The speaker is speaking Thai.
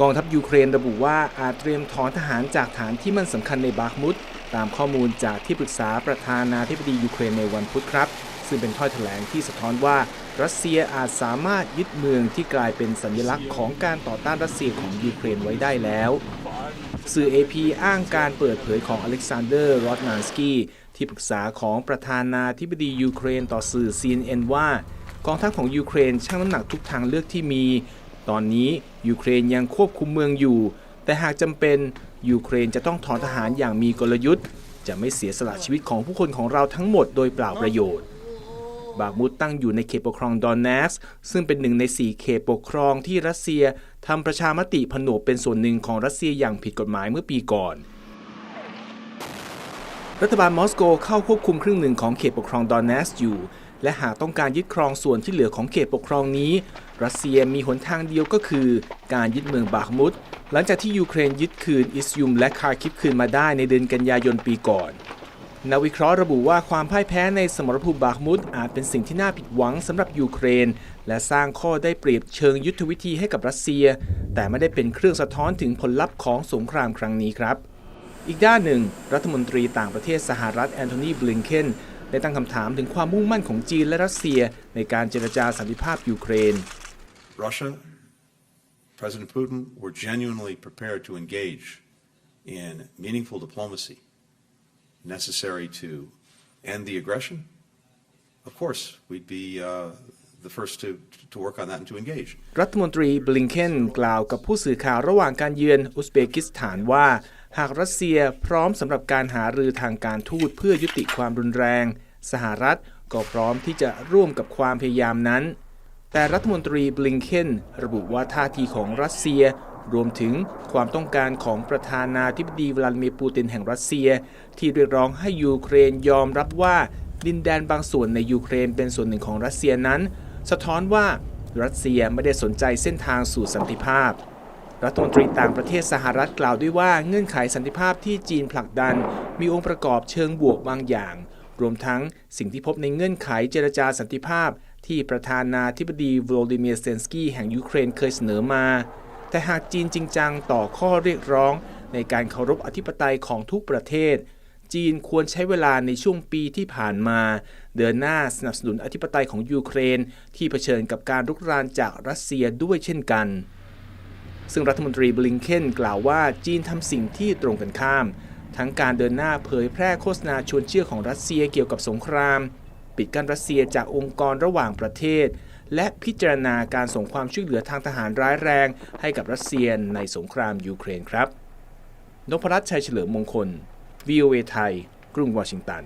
กองทัพยูเครนระบุว่าอาจเตรียมถอนทหารจากฐานที่มันสำคัญในบาคมุตตามข้อมูลจากที่ปรึกษาประธานาธิบดียูเครนในวันพุธครับ ซึ่งเป็นถ้อยแถลงที่สะท้อนว่ารัสเซียอาจสามารถยึดเมืองที่กลายเป็นสัญลักษณ์ของการต่อต้านรัสเซียของยูเครนไว้ได้แล้วสื่อ AP อ้างการเปิดเผยของอเล็กซานเดอร์รอดนานสกี้ที่ปรึกษาของประธานาธิบดียูเครนต่อสื่อ CNN ว่ากองทัพของยูเครนชั่งน้ำหนักทุกทางเลือกที่มี ตอนนี้ยูเครนยังควบคุมเมืองอยู่ แต่หากจำเป็นยูเครนจะต้องถอนทหารอย่างมีกลยุทธ์ จะไม่เสียสละชีวิตของผู้คนของเราทั้งหมดโดยเปล่าประโยชน์ บาคมุตตั้งอยู่ในเขตปกครองดอนเนสซึ่งเป็นหนึ่งในสี่เขตปกครองที่รัสเซียทำประชามติผนวกเป็นส่วนหนึ่งของรัสเซียอย่างผิดกฎหมายเมื่อปีก่อนรัฐบาลมอสโกเข้าควบคุมครึ่งหนึ่งของเขตปกครองดอนเนสอยู่ และหากต้องการยึดครองส่วนที่เหลือของเขตปกครองนี้ รัสเซียมีหนทางเดียวก็คือ การยึดเมืองบาคมุตหลังจากที่ยูเครนยึดคืนอิสยุมและคาร์คิฟคืนมาได้ในเดือนกันยายนปีก่อนนักวิเคราะห์ระบุว่าความพ่ายแพ้ในสมรภูมิบาคมุตอาจเป็นสิ่งที่น่าผิดหวังสำหรับยูเครน และสร้างข้อได้เปรียบเชิงยุทธวิธีให้กับรัสเซีย แต่ไม่ได้เป็นเครื่องสะท้อนถึงผลลัพธ์ของสงครามครั้งนี้ครับ อีกด้านหนึ่ง รัฐมนตรีต่างประเทศสหรัฐแอนโทนีบลิงเคน ได้ตั้งคำถามถึงความมุ่งมั่นของจีนและรัสเซีย ในการเจรจาสันติภาพยูเครน Russia, President Putin, were genuinely prepared to engage in meaningful diplomacy necessary to end the aggression, of course, we'd be uh, the first to, to work on that and to engage. รัฐมนตรีบลิงเคนกล่าวกับผู้สื่อข่าวระหว่างการเยือนอุซเบกิสถานว่า หากรัสเซียพร้อมสำหรับการหารือทางการทูตเพื่อยุติความรุนแรง สหรัฐก็พร้อมที่จะร่วมกับความพยายามนั้น แต่รัฐมนตรีบลิงเคนระบุว่าท่าทีของรัสเซีย รวมถึงความต้องการของประธานาธิบดีวลาดิเมียร์ปูตินแห่งรัสเซีย ที่เรียกร้องให้ยูเครนยอมรับว่าดินแดนบางส่วนในยูเครนเป็นส่วนหนึ่งของรัสเซียนั้น สะท้อนว่ารัสเซียไม่ได้สนใจเส้นทางสู่สันติภาพ รัฐมนตรีต่างประเทศสหรัฐกล่าวด้วยว่าเงื่อนไขสันติภาพที่จีนผลักดัน มีองค์ประกอบเชิงบวกบางอย่าง รวมทั้งสิ่งที่พบในเงื่อนไขเจรจาสันติภาพ ที่ประธานาธิบดีวโลดิเมียร์เซนสกี้แห่งยูเครนเคยเสนอมา แต่หากจีนจริงจังต่อข้อเรียกร้อง ในการเคารพอธิปไตยของทุกประเทศ จีนควรใช้เวลาในช่วงปีที่ผ่านมา เดินหน้าสนับสนุนอธิปไตยของยูเครน ที่เผชิญกับการรุกรานจากรัสเซียด้วยเช่นกัน ซึ่งรัฐมนตรีบลิงเคนกล่าวว่าจีนทำสิ่งที่ตรงกันข้าม ทั้งการเดินหน้าเผยแพร่โฆษณาชวนเชื่อของรัสเซียเกี่ยวกับสงคราม ปิดกั้นรัสเซียจากองค์กรระหว่างประเทศ และพิจารณาการส่งความช่วยเหลือทางทหารร้ายแรง ให้กับรัสเซียในสงครามยูเครนครับนพรัตน์ชัยเฉลิมมงคล VOA ไทย กรุงวอชิงตัน